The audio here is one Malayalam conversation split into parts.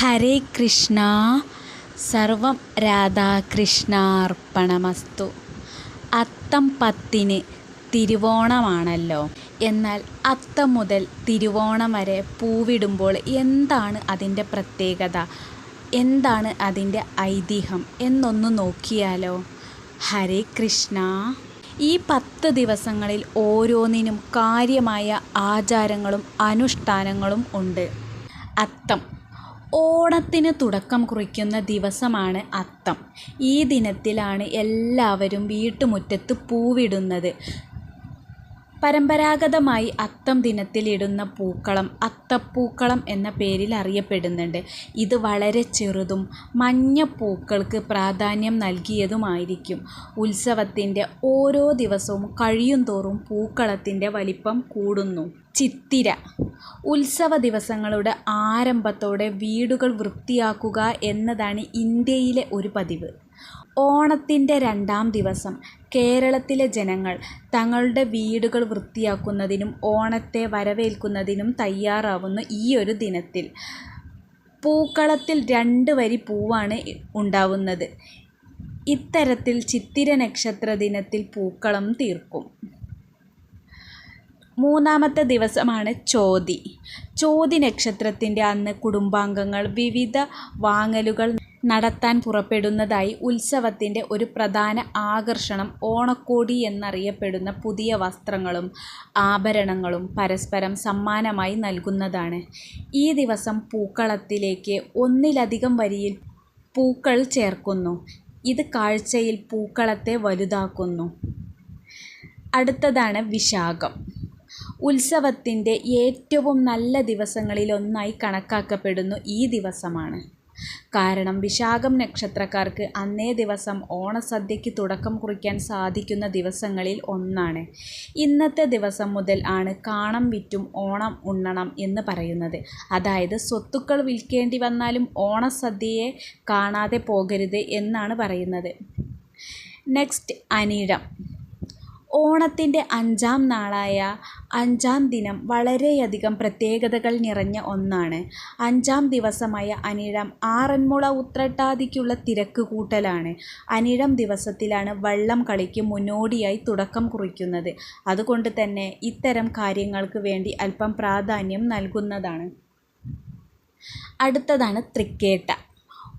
ഹരേ കൃഷ്ണ. സർവം രാധാകൃഷ്ണാർപ്പണമസ്തു. അത്തം പത്തിന് തിരുവോണമാണല്ലോ. എന്നാൽ അത്തം മുതൽ തിരുവോണം വരെ പൂവിടുമ്പോൾ എന്താണ് അതിന്റെ പ്രത്യേകത? എന്താണ് അതിന്റെ ഐതിഹ്യം? എന്നൊന്ന് നോക്കിയാലോ. ഹരേ കൃഷ്ണ. ഈ പത്ത് ദിവസങ്ങളിൽ ഓരോന്നിനും കാര്യമായ ആചാരങ്ങളും അനുഷ്ഠാനങ്ങളും ഉണ്ട്. അത്തം. ഓണത്തിന് തുടക്കം കുറിക്കുന്ന ദിവസമാണ് അത്തം. ഈ ദിനത്തിലാണ് എല്ലാവരും വീട്ടുമുറ്റത്ത് പൂവിടുന്നത്. പരമ്പരാഗതമായി അത്തം ദിനത്തിൽ ഇടുന്ന പൂക്കളം അത്തപ്പൂക്കളം എന്ന പേരിൽ അറിയപ്പെടുന്നുണ്ട്. ഇത് വളരെ ചെറുതും മഞ്ഞ പൂക്കൾക്ക് പ്രാധാന്യം നൽകിയതുമായിരിക്കും. ഉത്സവത്തിന്റെ ഓരോ ദിവസവും കഴിയുന്തോറും പൂക്കളത്തിന്റെ വലിപ്പം കൂടുന്നു. ചിത്തിര. ഉത്സവ ദിവസങ്ങളുടെ ആരംഭത്തോടെ വീടുകൾ വൃത്തിയാക്കുക എന്നതാണ് ഇന്ത്യയിലെ ഒരു പതിവ്. ഓണത്തിന്റെ രണ്ടാം ദിവസം കേരളത്തിലെ ജനങ്ങൾ തങ്ങളുടെ വീടുകൾ വൃത്തിയാക്കുന്നതിനും ഓണത്തെ വരവേൽക്കുന്നതിനും തയ്യാറാവുന്ന ഈ ഒരു ദിനത്തിൽ പൂക്കളത്തിൽ രണ്ട് വരി പൂവാണ് ഉണ്ടാവുന്നത്. ഇത്തരത്തിൽ ചിത്തിര നക്ഷത്ര ദിനത്തിൽ പൂക്കളം തീർക്കും. മൂന്നാമത്തെ ദിവസമാണ് ചോതി. ചോതി നക്ഷത്രത്തിന്റെ അന്ന് കുടുംബാംഗങ്ങൾ വിവിധ വാങ്ങലുകൾ നടത്താൻ പുറപ്പെടുന്നതായി ഉത്സവത്തിന്റെ ഒരു പ്രധാന ആകർഷണം ഓണക്കോടി എന്നറിയപ്പെടുന്ന പുതിയ വസ്ത്രങ്ങളും ആഭരണങ്ങളും പരസ്പരം സമ്മാനമായി നൽകുന്നതാണ്. ഈ ദിവസം പൂക്കളത്തിലേക്ക് ഒന്നിലധികം വരിയിൽ പൂക്കൾ ചേർക്കുന്നു. ഇത് കാഴ്ചയിൽ പൂക്കളത്തെ വലുതാക്കുന്നു. അടുത്തതാണ് വിശാഖം. ഉത്സവത്തിന്റെ ഏറ്റവും നല്ല ദിവസങ്ങളിലൊന്നായി കണക്കാക്കപ്പെടുന്നു ഈ ദിവസമാണ്. കാരണം വിശാഖം നക്ഷത്രക്കാർക്ക് അന്നേ ദിവസം ഓണസദ്യയ്ക്ക് തുടക്കം കുറിക്കാൻ സാധിക്കുന്ന ദിവസങ്ങളിൽ ഒന്നാണ്. ഇന്നത്തെ ദിവസം മുതൽ ആണ് കാണം വിറ്റും ഓണം ഉണ്ണണം എന്ന് പറയുന്നത്. അതായത് സ്വത്തുക്കൾ വിൽക്കേണ്ടി വന്നാലും ഓണസദ്യയെ കാണാതെ പോകരുത് എന്നാണ് പറയുന്നത്. നെക്സ്റ്റ് അനിഴം. ഓണത്തിന്റെ അഞ്ചാം നാളായ അഞ്ചാം ദിനം വളരെയധികം പ്രത്യേകതകൾ നിറഞ്ഞ ഒന്നാണ്. അഞ്ചാം ദിവസമായ അനിഴം ആറന്മുള ഉത്രട്ടാതിക്കുള്ള തിരക്ക് കൂട്ടലാണ് അനിഴം ദിവസത്തിലാണ് വള്ളം കളിക്ക് മുന്നോടിയായി തുടക്കം കുറിക്കുന്നത്. അതുകൊണ്ട് തന്നെ ഇത്തരം കാര്യങ്ങൾക്ക് വേണ്ടി അല്പം പ്രാധാന്യം നൽകുന്നതാണ്. അടുത്തതാണ് തൃക്കേട്ട.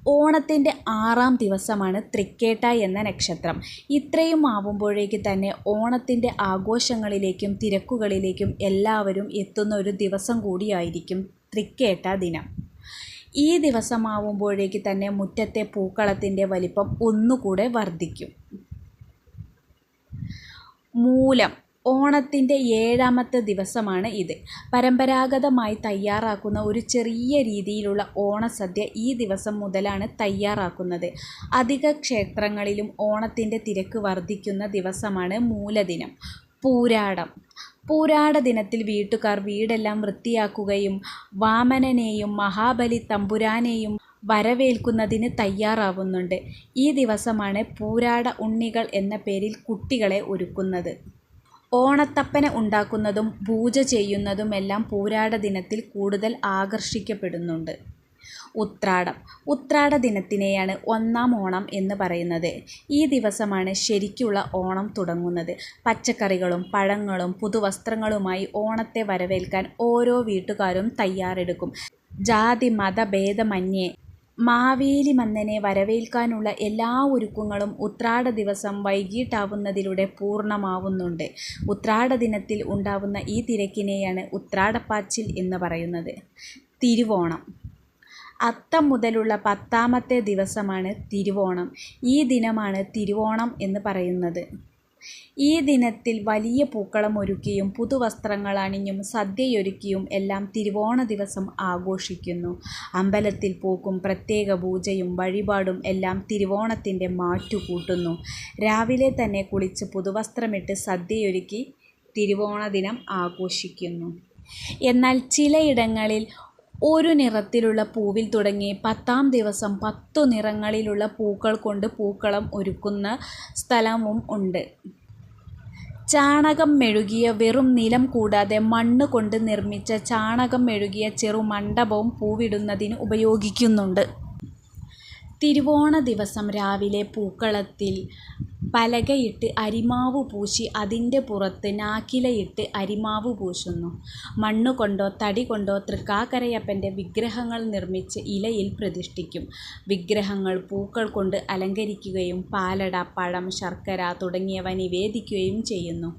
ഓണത്തിന്റെ ആറാം ദിവസമാണ് തൃക്കേട്ട എന്ന നക്ഷത്രം. ഇത്രയും ആവുമ്പോഴേക്ക് തന്നെ ഓണത്തിന്റെ ആഘോഷങ്ങളിലേക്കും തിരക്കുകളിലേക്കും എല്ലാവരും എത്തുന്ന ഒരു ദിവസം കൂടിയായിരിക്കും തൃക്കേട്ട ദിനം. ഈ ദിവസമാവുമ്പോഴേക്ക് തന്നെ മുറ്റത്തെ പൂക്കളത്തിന്റെ വലിപ്പം ഒന്നുകൂടെ വർദ്ധിക്കും. മൂലം ഓണത്തിന്റെ ഏഴാമത്തെ ദിവസമാണ് ഇത്. പരമ്പരാഗതമായി തയ്യാറാക്കുന്ന ഒരു ചെറിയ രീതിയിലുള്ള ഓണസദ്യ ഈ ദിവസം മുതലാണ് തയ്യാറാക്കുന്നത്. അധിക ക്ഷേത്രങ്ങളിലും ഓണത്തിന്റെ തിരക്ക് വർദ്ധിക്കുന്ന ദിവസമാണ് മൂലദിനം. പൂരാടം. പൂരാട ദിനത്തിൽ വീട്ടുകാർ വീടെല്ലാം വൃത്തിയാക്കുകയും വാമനനെയും മഹാബലി തമ്പുരാനെയും വരവേൽക്കുന്നതിന് തയ്യാറാവുന്നുണ്ട്. ഈ ദിവസമാണ് പൂരാട ഉണ്ണികൾ എന്ന പേരിൽ കുട്ടികളെ ഒരുക്കുന്നത്. ഓണത്തപ്പന ഉണ്ടാക്കുന്നതും പൂജ ചെയ്യുന്നതുമെല്ലാം പൂരാട ദിനത്തിൽ കൂടുതൽ ആകർഷിക്കപ്പെടുന്നുണ്ട്. ഉത്രാടം. ഉത്രാട ദിനത്തിനെയാണ് ഒന്നാം ഓണം എന്ന് പറയുന്നത്. ഈ ദിവസമാണ് ശരിക്കുള്ള ഓണം തുടങ്ങുന്നത്. പച്ചക്കറികളും പഴങ്ങളും പുതുവസ്ത്രങ്ങളുമായി ഓണത്തെ വരവേൽക്കാൻ ഓരോ വീട്ടുകാരും തയ്യാറെടുക്കും. ജാതി മതഭേദമന്യേ മാവേലി മന്നനെ വരവേൽക്കാനുള്ള എല്ലാ ഒരുക്കങ്ങളും ഉത്രാട ദിവസം വൈകിട്ടാവുന്നതിലൂടെ പൂർണമാവുന്നുണ്ട്. ഉത്രാട ദിനത്തിൽ ഉണ്ടാവുന്ന ഈ തിരക്കിനെയാണ് ഉത്രാടപ്പാച്ചിൽ എന്ന് പറയുന്നത്. തിരുവോണം. അത്തം മുതലുള്ള പത്താമത്തെ ദിവസമാണ് തിരുവോണം. ഈ ദിനമാണ് തിരുവോണം എന്ന് പറയുന്നത്. ഈ ദിനത്തിൽ വലിയ പൂക്കളം ഒരുക്കിയും പുതുവസ്ത്രങ്ങൾ അണിഞ്ഞും സദ്യയൊരുക്കിയും എല്ലാം തിരുവോണ ദിവസം ആഘോഷിക്കുന്നു. അമ്പലത്തിൽ പോക്കും പ്രത്യേക പൂജയും വഴിപാടും എല്ലാം തിരുവോണത്തിന്റെ മാറ്റുകൂട്ടുന്നു രാവിലെ തന്നെ കുളിച്ച് പുതുവസ്ത്രമിട്ട് സദ്യയൊരുക്കി തിരുവോണ ദിനം ആഘോഷിക്കുന്നു. എന്നാൽ ചിലയിടങ്ങളിൽ ഒരു നിറത്തിലുള്ള പൂവിൽ തുടങ്ങി പത്താം ദിവസം പത്തു നിറങ്ങളിലുള്ള പൂക്കൾ കൊണ്ട് പൂക്കളം ഒരുക്കുന്ന സ്ഥലവും ഉണ്ട് ചാണകം മെഴുകിയ വെറും നിലം കൂടാതെ മണ്ണ് കൊണ്ട് നിർമ്മിച്ച ചാണകം മെഴുകിയ ചെറുമണ്ഡപവും പൂവിടുന്നതിന് ഉപയോഗിക്കുന്നുണ്ട്. തിരുവോണ ദിവസം രാവിലെ പൂക്കളത്തിൽ പലകയിട്ട് അരിമാവ് പൂശി അതിന്റെ പുറത്ത് നാക്കിലയിട്ട് അരിമാവ് പൂശുന്നു. മണ്ണുകൊണ്ടോ തടി കൊണ്ടോ തൃക്കാക്കരയപ്പന്റെ വിഗ്രഹങ്ങൾ നിർമ്മിച്ച് ഇലയിൽ പ്രതിഷ്ഠിക്കും. വിഗ്രഹങ്ങൾ പൂക്കൾ കൊണ്ട് അലങ്കരിക്കുകയും പാലട, പഴം, ശർക്കര തുടങ്ങിയവ നിവേദിക്കുകയും ചെയ്യുന്നു.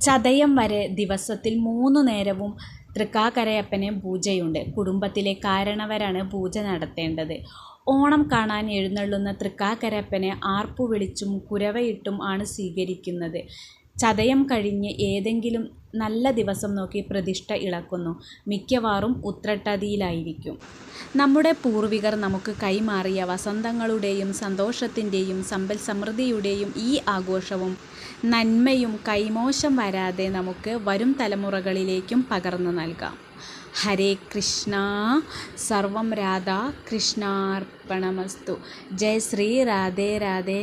ചതയം വരെ ദിവസത്തിൽ മൂന്നു നേരവും തൃക്കാക്കരയപ്പന് പൂജയുണ്ട്. കുടുംബത്തിലെ കാരണവരാണ് പൂജ നടത്തേണ്ടത്. ഓണം കാണാൻ എഴുന്നള്ളുന്ന തൃക്കാക്കരപ്പനെ ആർപ്പു വിളിച്ചും കുരവയിട്ടും ആണ് സ്വീകരിക്കുന്നത്. ചതയം കഴിഞ്ഞ് ഏതെങ്കിലും നല്ല ദിവസം നോക്കി പ്രതിഷ്ഠ ഇളക്കുന്നു. മിക്കവാറും ഉത്രട്ടതിയിലായിരിക്കും നമ്മുടെ പൂർവികർ നമുക്ക് കൈമാറിയ വസന്തങ്ങളുടെയും സന്തോഷത്തിന്റെയും സമ്പൽ സമൃദ്ധിയുടെയും ഈ ആഘോഷവും നന്മയും കൈമോശം വരാതെ നമുക്ക് വരും തലമുറകളിലേക്കും പകർന്നു നൽകാം. ഹരേ കൃഷ്ണ സർവം രാധാ കൃഷ്ണാർപ്പണമസ്തു. ജയ ശ്രീ രാധേ രാധേ